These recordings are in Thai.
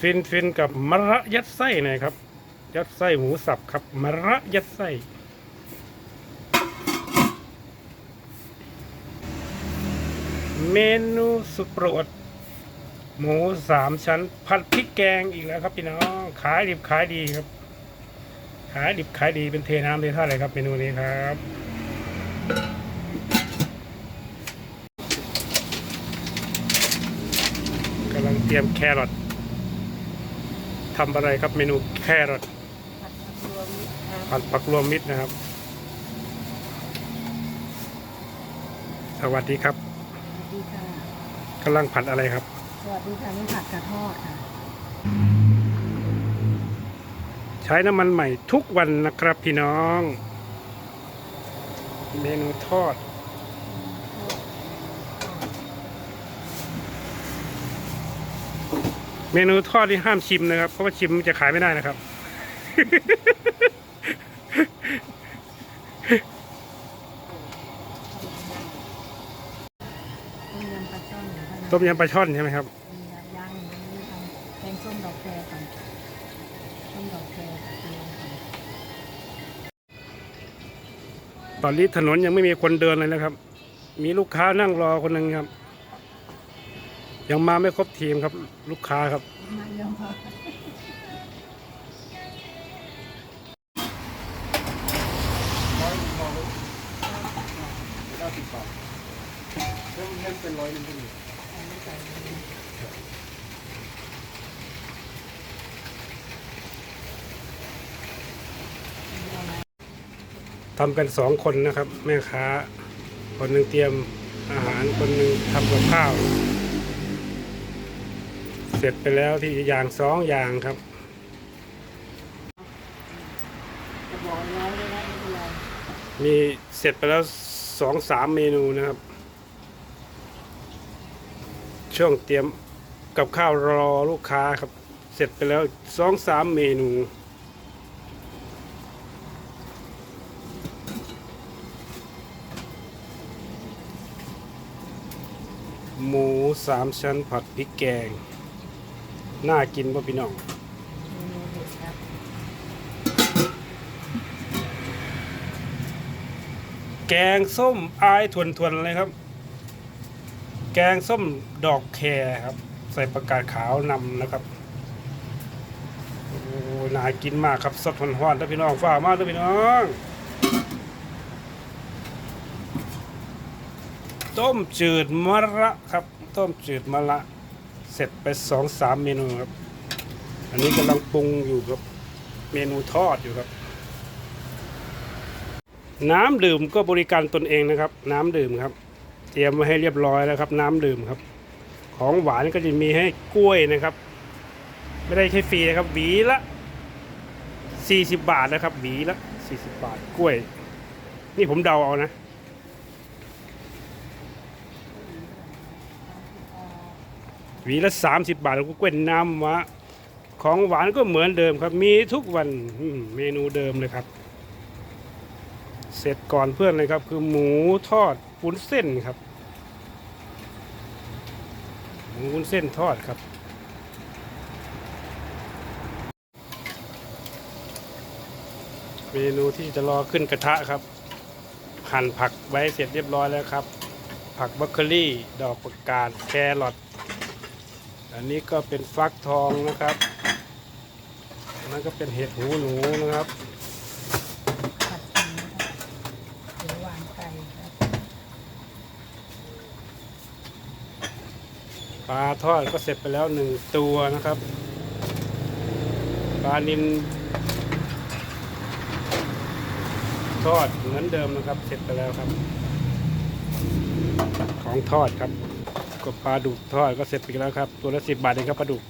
ฟินฟินกับมะระยัดไส้หน่อยครับ ยัดไส้หมูสับครับมะระยัดไส้เมนูสุดโปรด หมูสามชั้น ผัดพริกแกงอีกแล้วครับพี่น้องขายดิบขายดีครับ ขายดิบขายดีเป็นเทน้ำเทท่าเลยครับเมนูนี้ครับกำลังเตรียมแครอท ทำอะไรครับเมนูแครอทผัดผักรวมมิตรครับผัดผักรวมมิตรนะครับ สวัสดีครับสวัสดีค่ะกำลังผัดอะไรครับ สวัสดีค่ะนี่ผัดกระทอดค่ะ ใช้น้ำมันใหม่ทุกวันนะครับพี่น้อง เมนูทอด เมนูทอดที่ห้ามชิมนะครับ เพราะว่าชิมจะขายไม่ได้นะครับ ต้มยำปลาช่อนหรือว่าต้มยำปลาช่อนใช่ไหมครับ มีย่างนี้ทำแกงส้มดอกแครก่อนส้มดอกแครกับเกลือก่อนตอนนี้ถนนยังไม่มีคนเดินเลยนะครับ มีลูกค้านั่งรอคนหนึ่งครับ ยังมาไม่ครบทีมครับ ลูกค้าครับ มาเยอะมากเก้าสิบบาทเริ่มเริ่มเป็นร้อยหนึงก็มีอันนี้ใส่เลยทำกันสองคนนะครับ แม่ค้า คนหนึ่งเตรียมอาหารคนหนึ่งทำกับข้าว เสร็จไปแล้วที่อย่างสองอย่างครับมีเสร็จไปแล้วสองสามเมนูนะครับ ช่วงเตรียมกับข้าวรอลูกค้าครับ เสร็จไปแล้วสองสามเมนูหมูสามชั้นผัดพริกแกง น่ากินป่ะพี่น้องแกงส้มอายทวนทวนๆเลยครับ แกงส้มดอกแครครับ ใส่ประกาศขาวนำนะครับโอ้น่ากินมากครับสดหอนๆท่านพี่น้องฝ้ามากท่านพี่น้อง ต้มจืดมะระครับ ต้มจืดมะระ เสร็จไปสองสามเมนูครับ อันนี้กำลังปรุงอยู่ครับ เมนูทอดอยู่ครับ น้ำดื่มก็บริการตนเองนะครับ น้ำดื่มครับ เตรียมไว้ให้เรียบร้อยแล้วครับ น้ำดื่มครับ ของหวานก็จะมีให้กล้วยนะครับ ไม่ได้ใช้ฟรีนะครับหวีละ40 บาทนะครับหวีละ40 บาทกล้วย นี่ผมเดาเอานะ หวีละ 30 บาทแล้วก็กล้วยน้ำวะของหวานก็เหมือนเดิมครับ มีทุกวันเมนูเดิมเลยครับ เสร็จก่อนเพื่อนเลยครับ คือหมูทอดวุ้นเส้นครับหมูุ้นเส้นทอดครับเมนูที่จะรอขึ้นกระทะครับ หั่นผักไว้เสร็จเรียบร้อยแล้วครับ ผักบรอกโคลี่ ดอกประกาศแครอท อันนี้ก็เป็นฟักทองนะครับนนั้นก็เป็นเห็ดหูหนูนะครับผัดกินนะครับเดี๋ยววางไก่ครับปลาทอดก็เสร็จไปแล้วหนึ่งตัวนะครับ ปลานินทอดเหมือนเดิมนะครับ เสร็จไปแล้วครับ ของทอดครับ ก็ปลาดุกทอดก็เสร็จไปแล้วครับ ตัวละสิบบาทเองครับปลาดุก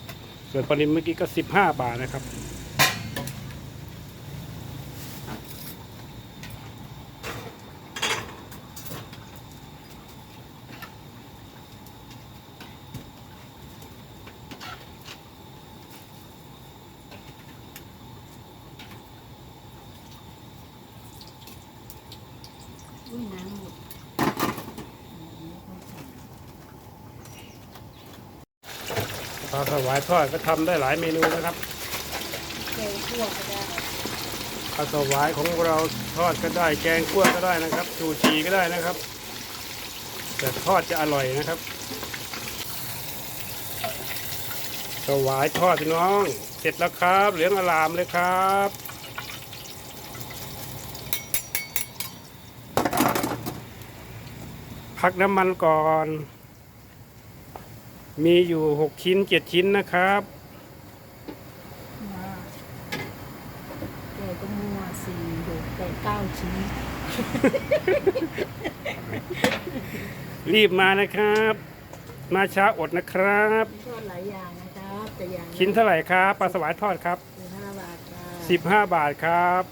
ส่วนปลานินเมื่อกี้ก็สิบห้าบาทนะครับ ลาสวายทอดก็ทำได้หลายเมนูนะครับแกงคั่วก็ได้ปลาสวายของเราทอดก็ได้ แกงคั่วก็ได้นะครับชูชีก็ได้นะครับ แต่ทอดจะอร่อยนะครับสวายทอดพี่น้อง เสร็จแล้วครับ เหลืองอลามเลยครับพักน้ำมันก่อน มีอยู่หกชิ้นเจ็ดชิ้นนะครับมาแกงก็มัวสี่หกแปดเก้าชิ้น รีบมานะครับ มาช้าอดนะครับ ทอดหลายอย่างนะครับ แต่อย่างชิ้นเท่าไหร่ครับปลาสวายทอดครับ สิบห้าบาทค่ะสิบห้าบาทครับ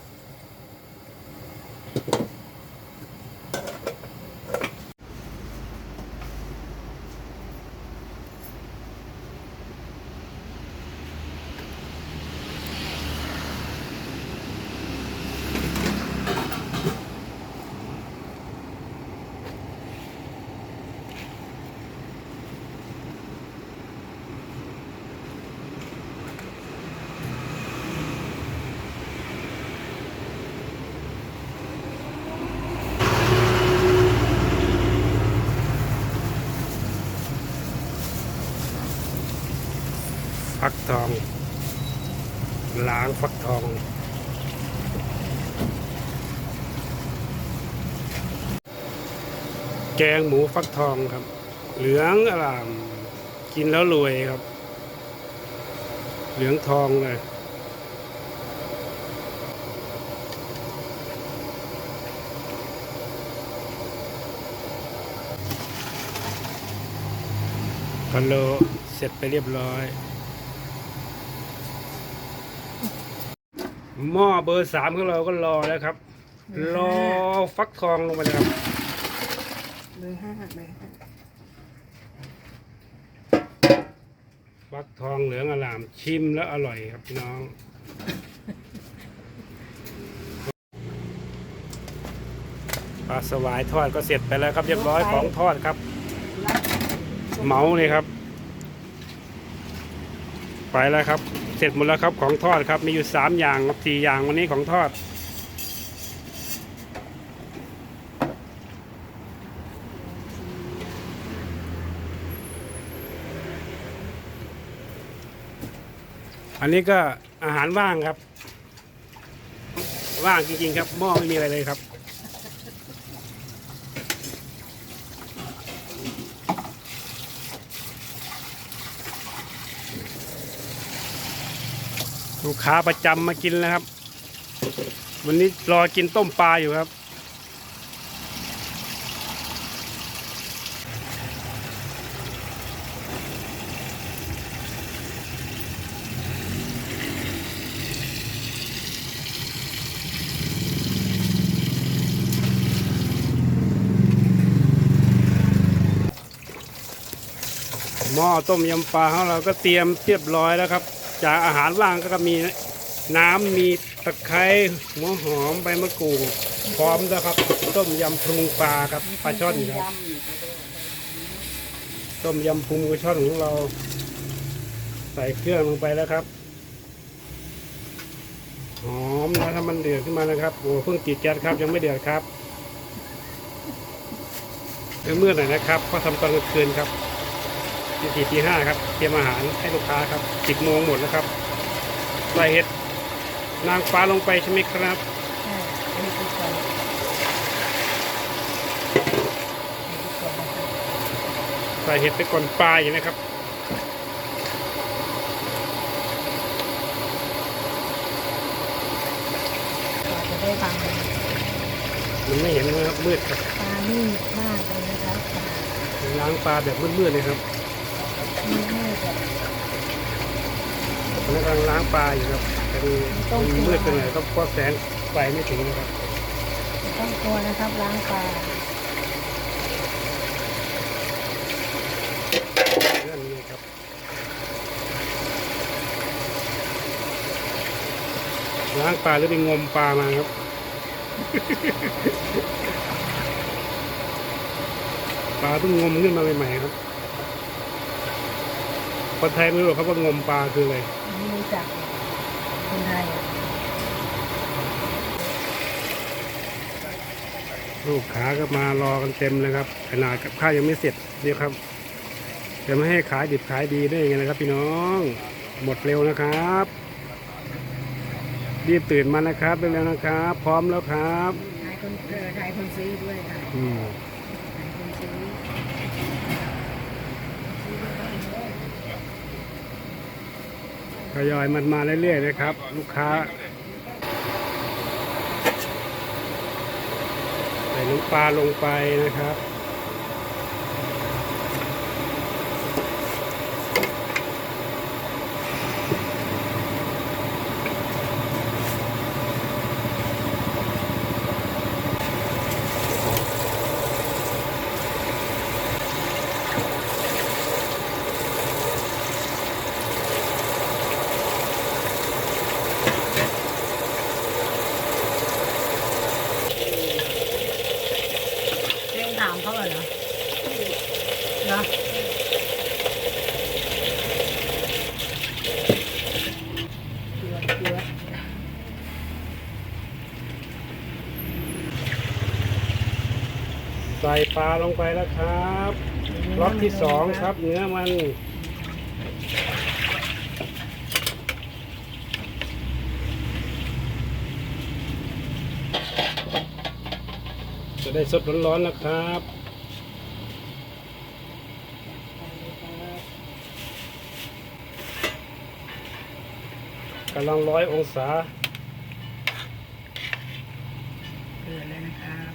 ฟักทอง ล้างฟักทอง แกงหมูฟักทองครับ เหลืองอร่าม กินแล้วรวยครับ เหลืองทองเลยคอนโลเสร็จไปเรียบร้อย หม้อเบอร์สามของเราก็รอแล้วครับ รอฟักทองลงไปเลยครับ เบอร์ห้าเบอร์ห้าฟักทองเหลืองอลามชิมแล้วอร่อยครับพี่น้องปลาสวายทอดก็เสร็จไปแล้วครับเรียบร้อยของทอดครับ เหมาเลยครับ ไปแล้วครับ เสร็จหมดแล้วครับของทอดครับมีอยู่สามอย่างครับสี่อย่างวันนี้ของทอด อันนี้ก็อาหารว่างครับ ว่างจริงๆครับหม้อไม่มีอะไรเลยครับ ลูกค้าประจำมากินแล้วครับ วันนี้รอกินต้มปลาอยู่ครับ ม้อต้มยำปลาของเราก็เตรียมเรียบร้อยแล้วครับ จากอาหารว่างก็มีน้ำมีตะไคร้หัวหอมใบมะกรูดพร้อมแล้วครับ ต้มยำปรุงปลาครับปลาช่อนครับ ต้มยำปรุงปลาช่อนของเรา ใส่เครื่องลงไปแล้วครับหอมนะถ้ามันเดือดขึ้นมานะครับโอ้เพิ่งติดแก๊สครับ ยังไม่เดือดครับเมื่อไหร่นะครับก็ทำตอนกลางคืนครับ ที่สี่ที่ห้าครับเตรียมอาหารให้ลูกค้าครับสิบโมงหมดแล้วครับใส่เห็ดนางฟ้าลงไปใช่ไหมครับใช่อันนี้คือก่อนอันนี้คือก่อนนะครับใส่เห็ดไปก่อนปลาอย่างนะครับกว่าจะได้ฟังมันไม่เห็นนะครับมืดครับปลานี่มากเลยนะครับปลาล้างปลาแบบมืดๆเลยครับไม่ไม่แบบ กำลังล้างปลาอยู่ครับแต่ดูมันมืดไปหน่อยก็เพราะแสงไฟไม่ถึงนะครับ ต้องกลัวนะครับล้างปลาเรื่องนี้ครับล้างปลาหรือไปงมปลามาครับปลาเพิ่งงมขึ้นมาใหม่ๆครับ คนไทยไม่รู้หรอกครับว่างมปลาคืออะไรไม่รู้จักคนไทยอะลูกค้าก็มารอกันเต็มเลยครับขนาดกับข้าวยังไม่เสร็จเนี่ยครับจะไม่ให้ขายดิบขายดีได้ยังไงนะครับ พี่น้องหมดเร็วนะครับ รีบตื่นมานะครับเร็วๆนะครับ พร้อมแล้วครับไทยคนเออไทยคนซื้อด้วยค่ะ อืม ไทยคนซื้อ ทยอยมันมาเรื่อยๆนะครับ ลูกค้าใส่น้ำปลาลงไปนะครับ เรื่องถามเขาเหรอเหรอเกลือเกลือ ใส่ปลาลงไปแล้วครับล็อตที่สองครับ เนื้อมัน จะได้สดร้อนๆนะครับกำลังร้อยองศา เกลือเลยนะครับ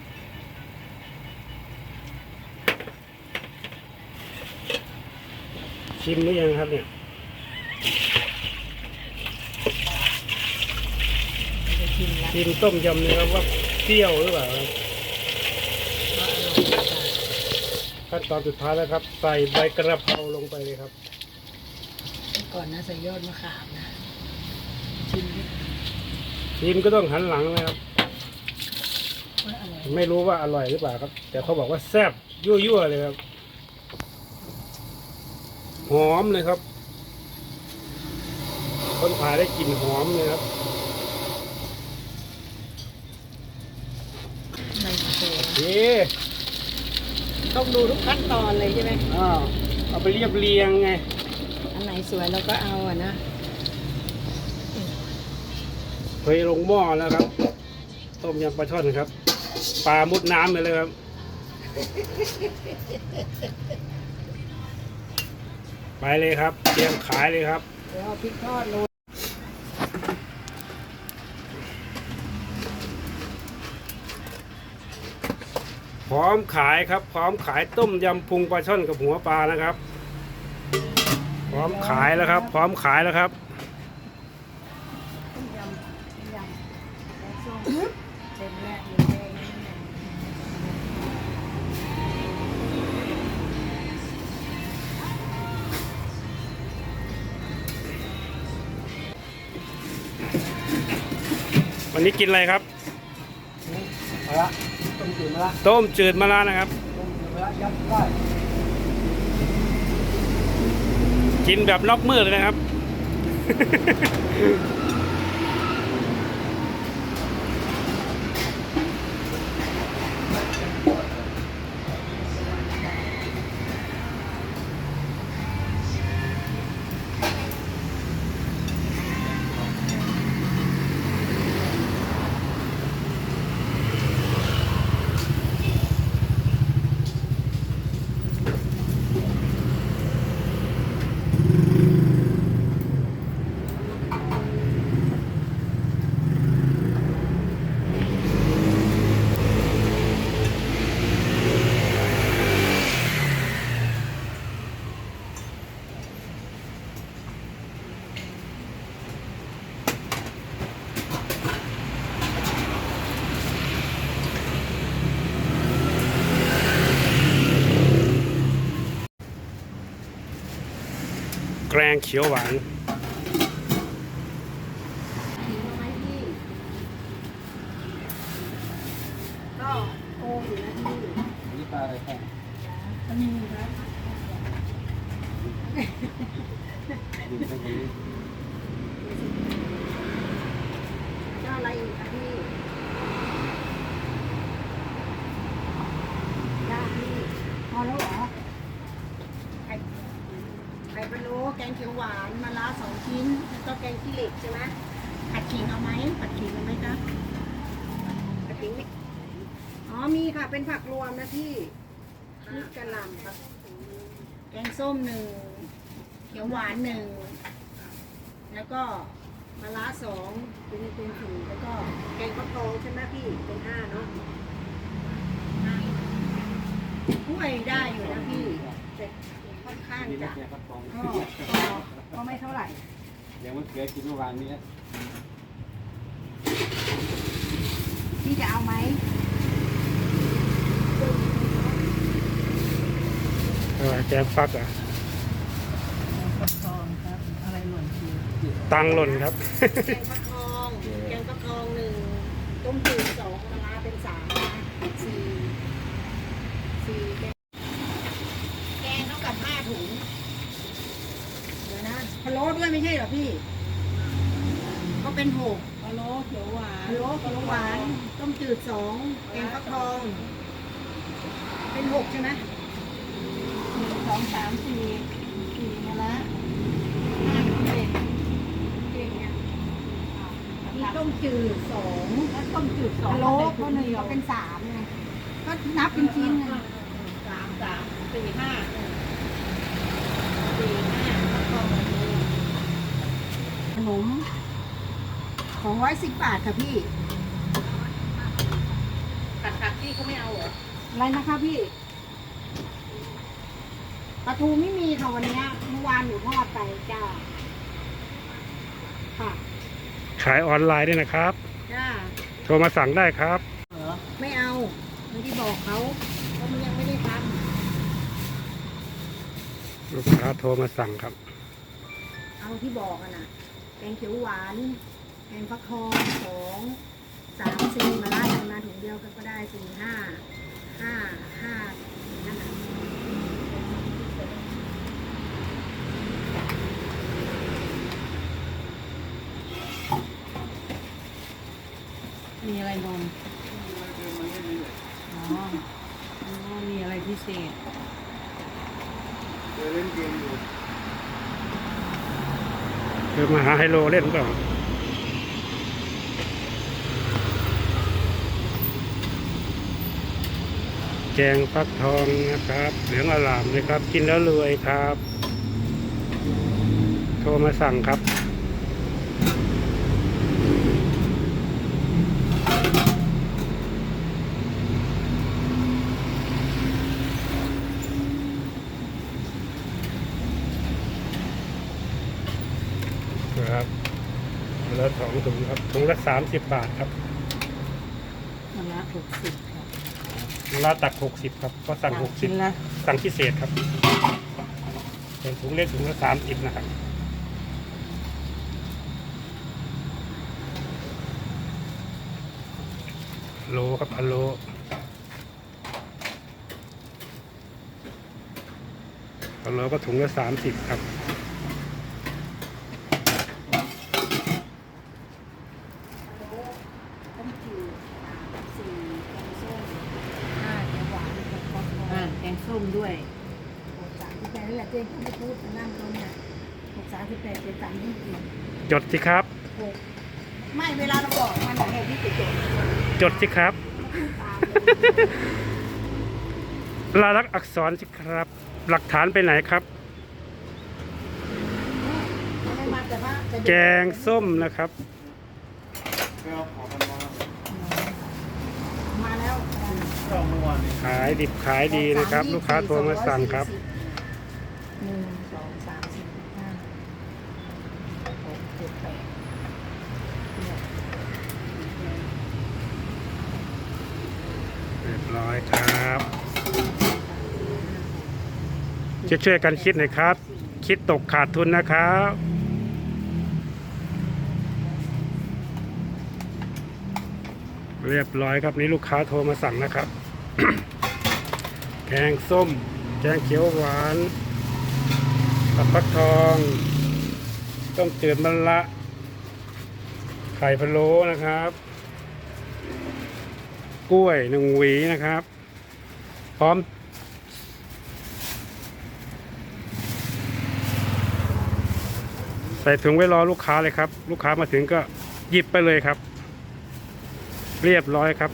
ชิมหรือยังครับเนี่ยจะชิมแล้วชิมต้มยำเนี่ยครับว่าเปรี้ยวหรือเปล่าครับก็อร่อยค่ะขั้นตอนสุดท้ายแล้วครับ ใส่ใบกระเพราลงไปเลยครับ ก่อนนะใส่ยอดมะขามนะชิมดิชิมก็ต้องหันหลังนะครับ ว่าอร่อย ไม่รู้ว่าอร่อยหรือเปล่าครับ แต่เขาบอกว่าแซ่บยั่วๆเลยครับ หอมเลยครับคนขายได้กลิ่นหอมเลยครับในโซ่เอ๊ต้องดูทุกขั้นตอนเลยใช่ไหมอ้าวเอาไปเรียบเรียงไง อันไหนสวยเราก็เอาอะนะเคยลงหม้อแล้วครับ ต้มยำปลาช่อนครับ ปลามุดน้ำไปเลยครับ ไปเลยครับ เตรียมขายเลยครับ เดี๋ยวเอาพริกทอดโรยพร้อมขายครับ พร้อมขายต้มยำพุงปลาช่อนกับหัวปลานะครับ พร้อมขายแล้วครับ พร้อมขายแล้วครับ ต้มยำต้มยำแกงส้มเต็ม วันนี้กินอะไรครับมาละต้มจืดมาละต้มจืดมะระนะครับต้มจืดมาละยัดได้กินแบบนอกมือเลยนะครับ แกงเขียวหวาน ก็โออยู่นะที่ นี่ปลาอะไรแห้ง ก็มีครับ งเขียวหวานมะระสองชิ้น แล้วก็แกงขี้เหล็กใช่ไหมผัดขิงเอาไหมผัดขิงเอาไหมคะผัดขิงไม่อ๋อมีค่ะ เป็นผัก รวมนะพี่นี่กระหล่ำครับแกงส้มหนึ่งเขียวหวานหนึ่งแล้วก็มะระสองเป็นเป็นถุงแล้วก็แกงฟักทองใช่ไหมพี่เป็นห้าเนาะห้ากล้วยได้อยู่นะพี่แต่ค่อนข้างนี่จะนะเนี่ยครับฟองก็ก็ก็ไม่เท่าไหร่เดี๋ยวมันเกลือกินเมื่อวานนี้นะพี่จะเอาไหม เออ แกงฟักอะฟักทองครับ อะไรหล่นทีตังหล่นครับ แกงฟักทองแกงฟักทองหนึ่งต้มจืดสองมะระเป็นสามนะสี่สี่แกงแกงเท่ากับห้าถุงเดี๋ยวนะพะโล้ด้วยไม่ใช่เหรอพี่ ก็เป็นหกพะโล้เขียวหวานพะโล้เขียวหวาน ต้มจืดสองแกงฟักทอง เป็นหกใช่ไหมหนึ่งส องสามสี่สี่มาละห้าเจ็ดเก่งเนี่ยมีต้มจืดสองแล้วต้มจืดสองโลก็หนึ่งก็เป็นสามไงก็นับเป็นชิ้นไงสามสามสี่ห้าสี่ห้าแล้วก็ขนมของร้อยสิบบาทค่ะพี่ผัดผักที่เขาไม่เอาเหรออะไรนะคะพี่ ปลาทูไม่มีค่ะวันเนี้ยเมื่อวานหนูทอดไปจ้า ค่ะ ขายออนไลน์ด้วยนะครับ จ้า โทรมาสั่งได้ครับ เหรอ ไม่เอาไม่ได้บอกเขาเพราะมันยังไม่ได้ทลูกค้าโทรมาสั่งครับำเอาที่บอกอะนะแกงเขียวหวานแกงฟักทองสองสามสี่มาล่ากันมาถุงเดียวกันก็ได้สี่ห้าห้าห้านั่นน่ะ มีอะไรบนอ๋ออ๋อมีอะไรพิเศษเคยเล่นเกมอยู่คือมาหาไฮโลเล่นเปล่าแกงฟักทองนะครับ เหลืองอลามเลยครับ กินแล้วรวยครับ โทรมาสั่งครับ ครับแล้วสองถุงครับถุงละสามสิบบาทครับมันละหกสิบค่ะเวลาตักหกสิบครับก็สั่งหกสิชิ้บนละสั่งพิเศษครับเป็นถุงเล็กถุงละสามสิบนะครับโลครับพะโลพะโลก็ถุงละสามสิบครับ ต้มจืดสี่แกงส้มห้าแกงหวานแกงฟักทอง อ่าแกงส้ มด้วยหกสามสิบแปดนี่แหละเจ๊ก็ไม่พูดนั่งตรงเนี่ยหกสามสิบแปดเจ๊จำไม่ผิดจดสิครับ หกไม่เวลาเราบอกมันหกที่ติดจดจดสิครับตามลายลักษณ์อักษรสิครับ หลักฐานไปไหนครับไม่มาแต่ว่าจะแกงส้มนะครับ ไปเอาของกันมา มาแล้ว ก็เมื่อวานนี้ ขายดิบขายดีนะครับ ลูกค้าโทรมาสั่งครับหนึ่งสองสามสี่ห้าหกเจ็ดแปดเนี่ยเรียบร้อยครับช่วยช่วยๆกันคิดหน่อยครับ คิดตกขาดทุนนะครับเรียบร้อยครับนี่ลูกค้าโทรมาสั่งนะครับ แกงส้ม แกงเขียวหวานผัดฟักทอง ต้มจืดมะละ ไข่พะโล้นะครับ กล้วยหนึ่งหวีนะครับ พร้อม ใส่ถุงไว้รอลูกค้าเลยครับ ลูกค้ามาถึงก็หยิบไปเลยครับ เรียบร้อยครับ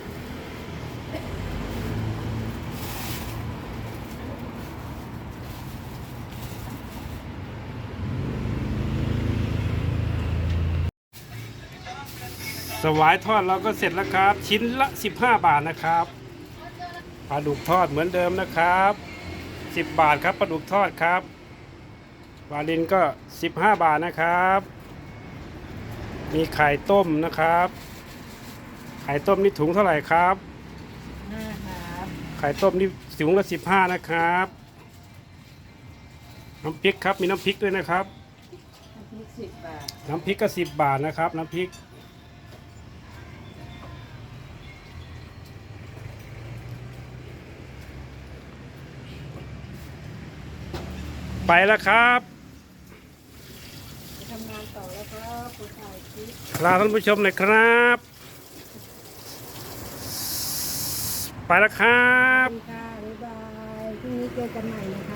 วายทอดเราก็เสร็จแล้วครับ ชิ้นละ 15 บาทนะครับปลาดุกทอดเหมือนเดิมนะครับ 10 บาทครับปลาดุกทอดครับวาลินก็ 15 บาทนะครับ มีไข่ต้มนะครับ ไข่ต้มนี่ถุงเท่าไหร่ครับห้าครับไข่ต้มนี่ถุงละ 15 นะครับน้ำพริกครับมีน้ำพริกด้วยนะครับ น้ำพริกสิบบาทน้ำพริกก็10บาทนะครับ น้ำพริก ไปแล้วครับไปทำงานต่อแล้วครับคุณถ่ายคลิปลาท่านผู้ชมหน่อยครับ ไปแล้วครับ ค่ะบ๊ายบายพรุ่งนี้เจอกันใหม่นะคะ